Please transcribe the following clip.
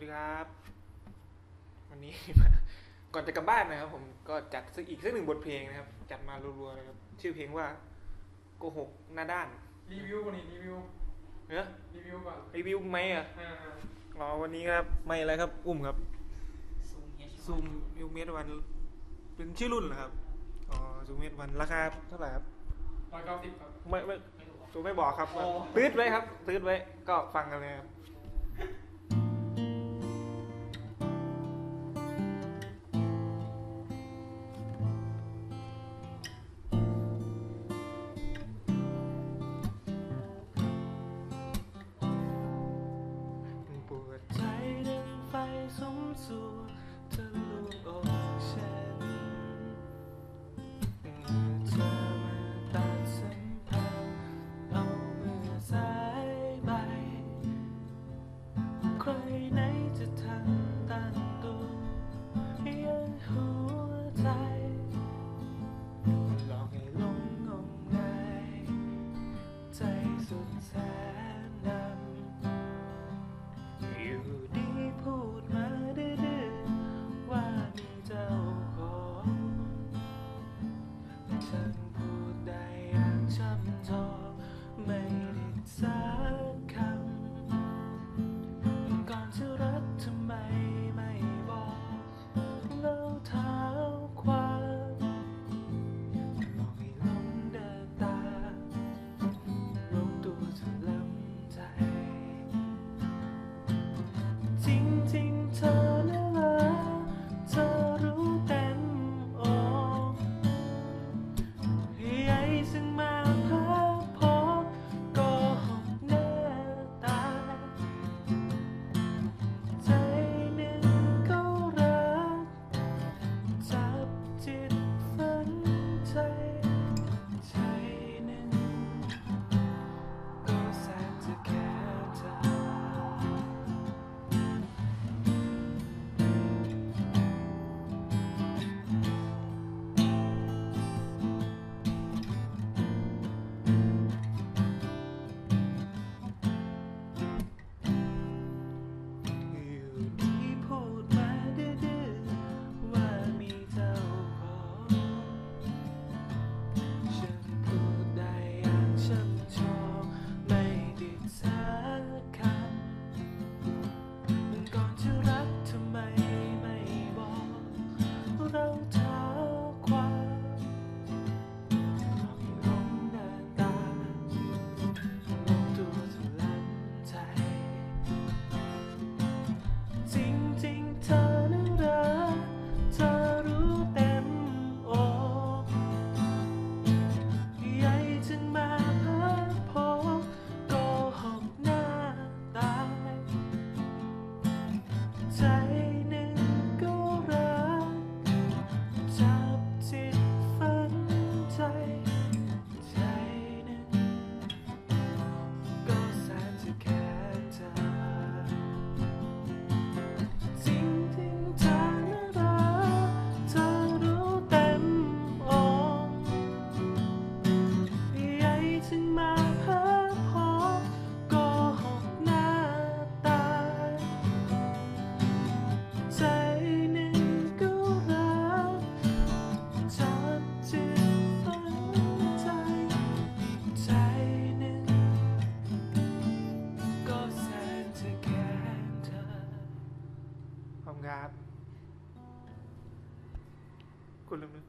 วัสดีครับ วันนี้ก่อนจะกลับบ้านนะครับ ผมก็จัดซอีกสักหนึ่งบทเพลงนะครับ จัดมารัวๆเลยครับ ชื่อเพลงว่าโกหกหน้าด้าน รีวิวก่อนนี่รีวิวเนอรีวิวก่อนรีวิวไหมอะอ๋อวันนี้ครับไม่อะไรครับ อุ้มครับซูมยูเมตวัน เป็นชื่อรุ่นเหรอครับอ๋อซูเมตวันราคาเท่าไหร่ครับร้อยเก้าสิบครับไม่ไม่ตัวไม่บอกครับตื้ดไว้ครับตื้ดไว้ก็ฟังกันเลยครับ ครับ คุณลุงนึก